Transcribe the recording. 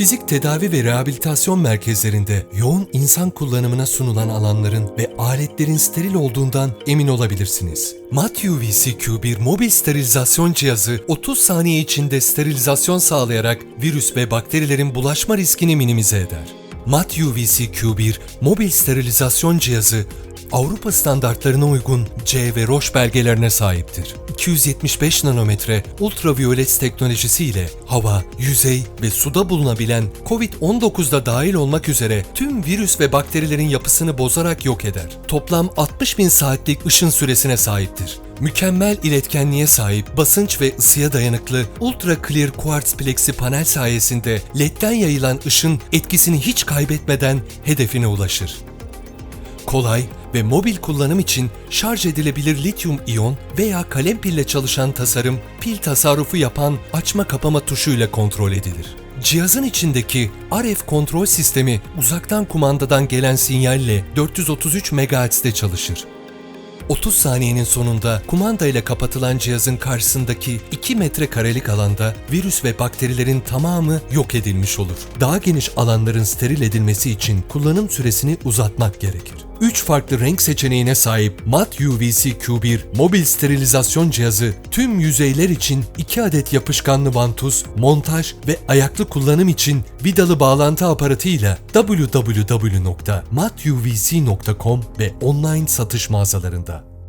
Fizik tedavi ve rehabilitasyon merkezlerinde yoğun insan kullanımına sunulan alanların ve aletlerin steril olduğundan emin olabilirsiniz. Mat UVC Q1 mobil sterilizasyon cihazı 30 saniye içinde sterilizasyon sağlayarak virüs ve bakterilerin bulaşma riskini minimize eder. Mat UVC Q1 mobil sterilizasyon cihazı Avrupa standartlarına uygun C ve Roche belgelerine sahiptir. 275 nanometre ultraviyolet teknolojisi ile hava, yüzey ve suda bulunabilen COVID-19'da dahil olmak üzere tüm virüs ve bakterilerin yapısını bozarak yok eder. Toplam 60 bin saatlik ışın süresine sahiptir. Mükemmel iletkenliğe sahip, basınç ve ısıya dayanıklı Ultra Clear Quartz Plexi panel sayesinde LED'den yayılan ışın etkisini hiç kaybetmeden hedefine ulaşır kolay ve mobil kullanım için şarj edilebilir lityum iyon veya kalem pille çalışan tasarım, pil tasarrufu yapan açma kapama tuşuyla kontrol edilir. Cihazın içindeki RF kontrol sistemi uzaktan kumandadan gelen sinyalle 433 MHz'de çalışır. 30 saniyenin sonunda kumanda ile kapatılan cihazın karşısındaki 2 metrekarelik alanda virüs ve bakterilerin tamamı yok edilmiş olur. Daha geniş alanların steril edilmesi için kullanım süresini uzatmak gerekir. 3 farklı renk seçeneğine sahip Mat UVC Q1 mobil sterilizasyon cihazı tüm yüzeyler için 2 adet yapışkanlı vantuz, montaj ve ayaklı kullanım için vidalı bağlantı aparatıyla www.matuvc.com ve online satış mağazalarında.